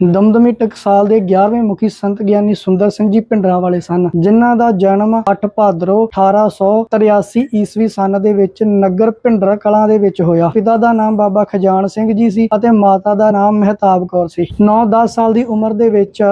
ਦਮਦਮੀ ਟਕਸਾਲ ਦੇ 11ਵੇਂ ਮੁਖੀ ਸੰਤ ਗਿਆਨੀ ਸੁੰਦਰ ਸਿੰਘ ਜੀ ਪਿੰਡਰਾਂ ਵਾਲੇ ਸਨ, ਜਿਨ੍ਹਾਂ ਦਾ ਜਨਮ 8 ਭਾਦਰੋਂ 1883 ਈਸਵੀ ਸਨ ਦੇ ਵਿੱਚ ਨਗਰ ਭਿੰਡਰ ਕਲਾਂ ਦੇ ਵਿੱਚ ਹੋਇਆ। ਪਿਤਾ ਦਾ ਨਾਮ ਬਾਬਾ ਖਜਾਨ ਸਿੰਘ ਜੀ ਸੀ ਅਤੇ ਮਾਤਾ ਦਾ ਨਾਮ ਮਹਿਤਾਬ ਕੌਰ ਸੀ। 9-10 ਸਾਲ ਦੀ ਉਮਰ ਦੇ ਵਿੱਚ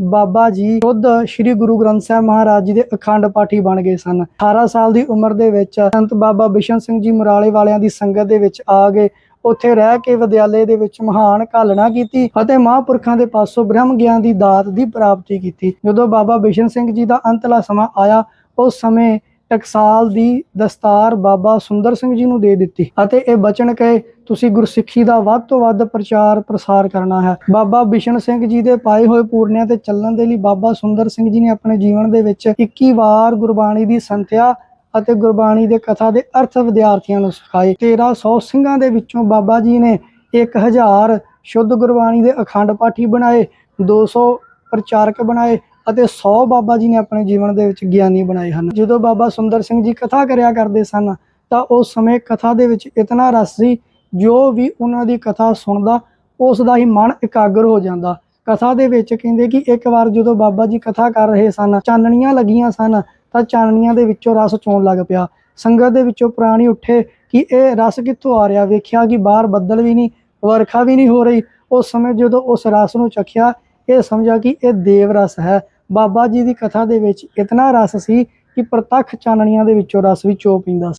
ਬਾਬਾ ਜੀ ਖੁਦ ਸ੍ਰੀ ਗੁਰੂ ਗ੍ਰੰਥ ਸਾਹਿਬ ਮਹਾਰਾਜ ਜੀ ਦੇ ਅਖੰਡ ਪਾਠੀ ਬਣ ਗਏ ਸਨ। 18 ਸਾਲ ਦੀ ਉਮਰ ਦੇ ਵਿੱਚ ਸੰਤ ਬਾਬਾ ਬਿਸ਼ਨ ਸਿੰਘ ਜੀ ਮੁਰਾਲੇ ਵਾਲਿਆਂ ਦੀ ਸੰਗਤ ਦੇ ਵਿੱਚ ਆ ਗਏ। ਉੱਥੇ ਰਹਿ ਕੇ ਵਿਦਿਆਲੇ ਦੇ ਵਿੱਚ ਮਹਾਨ ਘਾਲਣਾ ਕੀਤੀ ਅਤੇ ਮਹਾਂਪੁਰਖਾਂ ਦੇ ਪਾਸੋਂ ਬ੍ਰਹਮ ਗਿਆਨ ਦੀ ਦਾਤ ਦੀ ਪ੍ਰਾਪਤੀ ਕੀਤੀ। ਜਦੋਂ ਬਾਬਾ ਬਿਸ਼ਨ ਸਿੰਘ ਜੀ ਦਾ ਅੰਤਲਾ ਸਮਾਂ ਆਇਆ, ਉਸ ਸਮੇਂ ਟਕਸਾਲ ਦੀ ਦਸਤਾਰ ਬਾਬਾ ਸੁੰਦਰ ਸਿੰਘ ਜੀ ਨੂੰ ਦੇ ਦਿੱਤੀ ਅਤੇ ਇਹ ਬਚਨ ਕਹੇ, ਤੁਸੀਂ ਗੁਰਸਿੱਖੀ ਦਾ ਵੱਧ ਤੋਂ ਵੱਧ ਪ੍ਰਚਾਰ ਪ੍ਰਸਾਰ ਕਰਨਾ ਹੈ। ਬਾਬਾ ਬਿਸ਼ਨ ਸਿੰਘ ਜੀ ਦੇ ਪਾਏ ਹੋਏ ਪੂਰਨਿਆਂ ਤੇ ਚੱਲਣ ਦੇ ਲਈ ਬਾਬਾ ਸੁੰਦਰ ਸਿੰਘ ਜੀ ਨੇ ਆਪਣੇ ਜੀਵਨ ਦੇ ਵਿੱਚ 21 ਵਾਰ ਗੁਰਬਾਣੀ ਦੀ ਸੰਥਿਆ ਅਤੇ ਗੁਰਬਾਣੀ ਦੇ ਕਥਾ ਦੇ ਅਰਥ ਵਿਦਿਆਰਥੀਆਂ ਨੂੰ ਸਿਖਾਏ। 1300 ਸਿੰਘਾਂ ਦੇ ਵਿੱਚੋਂ ਬਾਬਾ ਜੀ ਨੇ 1000 ਸ਼ੁੱਧ ਗੁਰਬਾਣੀ ਦੇ ਅਖੰਡ ਪਾਠੀ ਬਣਾਏ 200 ਪ੍ਰਚਾਰਕ ਬਣਾਏ ਅਤੇ 100 ਬਾਬਾ ਜੀ ਨੇ ਆਪਣੇ ਜੀਵਨ ਦੇ ਵਿੱਚ ਗਿਆਨੀ ਬਣਾਏ ਹਨ। ਜਦੋਂ ਬਾਬਾ ਸੁੰਦਰ ਸਿੰਘ ਜੀ ਕਥਾ ਕਰਿਆ ਕਰਦੇ ਸਨ, ਤਾਂ ਉਸ ਸਮੇਂ ਕਥਾ ਦੇ ਵਿੱਚ ਇਤਨਾ ਰਸ ਸੀ, ਜੋ ਵੀ ਉਹਨਾਂ ਦੀ ਕਥਾ ਸੁਣਦਾ, ਉਸ ਦਾ ਹੀ ਮਨ ਇਕਾਗਰ ਹੋ ਜਾਂਦਾ। ਕਥਾ ਦੇ ਵਿੱਚ ਕਹਿੰਦੇ ਕਿ ਇੱਕ ਵਾਰ ਜਦੋਂ ਬਾਬਾ ਜੀ ਕਥਾ ਕਰ ਰਹੇ ਸਨ, ਚਾਨਣੀਆਂ ਲੱਗੀਆਂ ਸਨ ਤਾਂ ਚਾਨਣੀਆਂ ਦੇ ਵਿੱਚੋਂ ਰਸ ਚੋਣ ਲੱਗ ਪਿਆ। ਸੰਗਤ ਦੇ ਵਿੱਚੋਂ ਪ੍ਰਾਣੀ ਉੱਠੇ ਕਿ ਇਹ ਰਸ ਕਿੱਥੋਂ ਆ ਰਿਹਾ? ਵੇਖਿਆ ਕਿ ਬਾਹਰ ਬੱਦਲ ਵੀ ਨਹੀਂ, ਵਰਖਾ ਵੀ ਨਹੀਂ ਹੋ ਰਹੀ। ਉਸ ਸਮੇਂ ਜਦੋਂ ਉਸ ਰਸ ਨੂੰ ਚਖਿਆ, ਇਹ ਸਮਝਿਆ ਕਿ ਇਹ ਦੇਵ ਰਸ ਹੈ। ਬਾਬਾ ਜੀ ਦੀ ਕਥਾ ਦੇ ਵਿੱਚ ਇਤਨਾ ਰਸ ਸੀ ਕਿ ਪ੍ਰਤੱਖ ਚਾਨਣੀਆਂ ਦੇ ਵਿੱਚੋਂ ਰਸ ਵੀ ਚੋ ਪੀਂਦਾ ਸੀ।